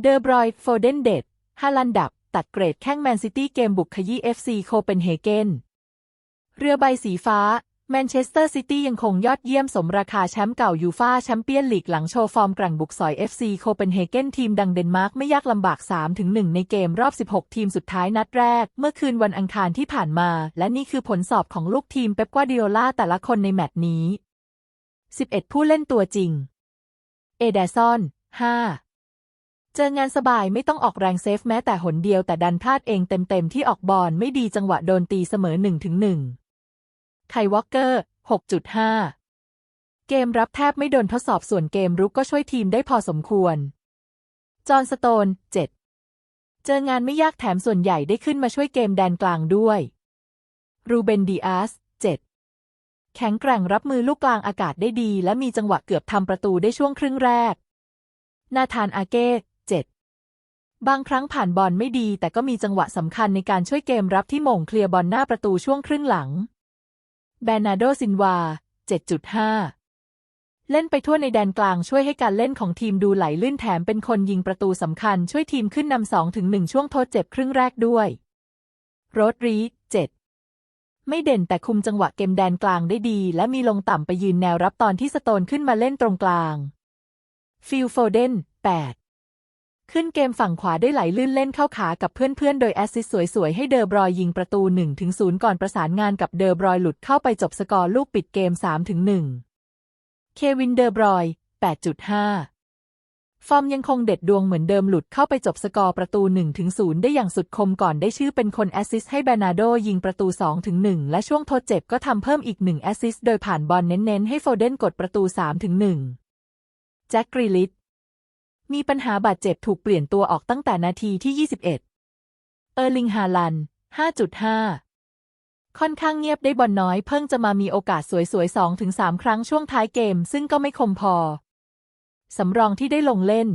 เดอร์บรอยโฟเดนเดดฮาลันดับ ตัดเกรดแข้งแมนซิตี้เกมบุกขยี้ FC โคเปนเฮเกน เรือใบสีฟ้า แมนเชสเตอร์ซิตี้ยังคงยอดเยี่ยมสมราคาแชมป์เก่ายูฟ่าแชมเปี้ยนลีกหลังโชว์ฟอร์มกลั่งบุกสอย FC โคเปนเฮเกนทีมดังเดนมาร์กไม่ยากลำบาก 3-1 ในเกมรอบ 16 ทีมสุดท้ายนัดแรก เมื่อคืนวันอังคารที่ผ่านมา และนี่คือผลสอบของลูกทีมเป๊ปกวาดิโอลาแต่ละคนในแมตช์นี้ 11 ผู้เล่นตัวจริง เอเดซอน 5 เจองานสบายไม่ต้องออกแรงเซฟแม้แต่หนเดียวแต่ดันพลาดเองเต็มๆที่ออกบอลไม่ดีจังหวะโดนตีเสมอ1ถึง1ไควอลเกอร์ 6.5 เกมรับแทบไม่โดนทดสอบส่วนเกมรุกก็ช่วยทีมได้พอสมควร จอห์นสโตน 7 เจองานไม่ยากแถมส่วนใหญ่ได้ขึ้นมาช่วยเกมแดนกลางด้วย รูเบนดีอาส 7 แข็งแกร่งรับมือลูกกลางอากาศได้ดี และมีจังหวะเกือบทำประตูได้ช่วงครึ่งแรกนาธานอาเก้ บางครั้งผ่านบอลไม่ดี แต่ก็มีจังหวะสำคัญในการช่วยเกมรับที่มงเคลียร์บอลหน้าประตูช่วงครึ่งหลัง แบนาโดซินวา 7.5 เล่นไปทั่วในแดนกลางช่วยให้การเล่นของทีมดูไหลลื่นแถมเป็นคนยิงประตูสำคัญช่วยทีมขึ้นนำสองถึงหนึ่งช่วงทดเจ็บครึ่งแรกด้วย โรดรี7ไม่เด่นแต่คุมจังหวะเกมแดนกลางได้ดี และมีลงต่ำไปยืนแนวรับตอนที่สโตนขึ้นมาเล่นตรงกลาง ฟิลโฟเดน8 ขึ้นเกมฝั่งขวาได้ไหลลื่นเล่นเข้าขากับเพื่อนๆ โดยแอสซิสสวยๆ ให้เดอร์บรอยยิงประตู 1-0 ก่อนประสานงานกับเดอร์บรอยหลุดเข้าไปจบสกอร์ลูกปิดเกม 3-1 เควินเดอร์บรอย 8.5 ฟอร์มยังคงเด็ดดวงเหมือนเดิมหลุดเข้าไปจบสกอร์ประตู 1-0 ได้อย่างสุดคมก่อนได้ชื่อเป็นคนแอสซิสให้แบนาโดยิงประตู 2-1 และช่วงทดเจ็บก็ทำเพิ่มอีก 1 แอสซิสโดยผ่านบอลเน้นๆ ให้โฟเดนกดประตู 3-1 แจ็คกรีลิต มีปัญหาบาดเจ็บถูกเปลี่ยนตัวออกตั้งแต่นาทีที่ 21 เออร์ลิงฮาลัน 5.5 ค่อนข้างเงียบได้บอลน้อยเพิ่งจะมามีโอกาสสวยๆ2-3ครั้งช่วงท้ายเกม ซึ่งก็ไม่คมพอ สำรองที่ได้ลงเล่น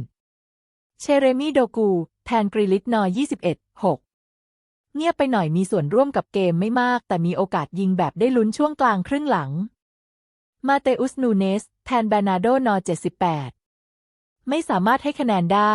เชเรมีโดกู แทนกรีลิตนอย 21 6เงียบไปหน่อยมีส่วนร่วมกับเกมไม่มาก แต่มีโอกาสยิงแบบได้ลุ้นช่วงกลางครึ่งหลัง มาเตอุสนูเนส แทนแบรนาโดนอ78 ไม่สามารถให้คะแนนได้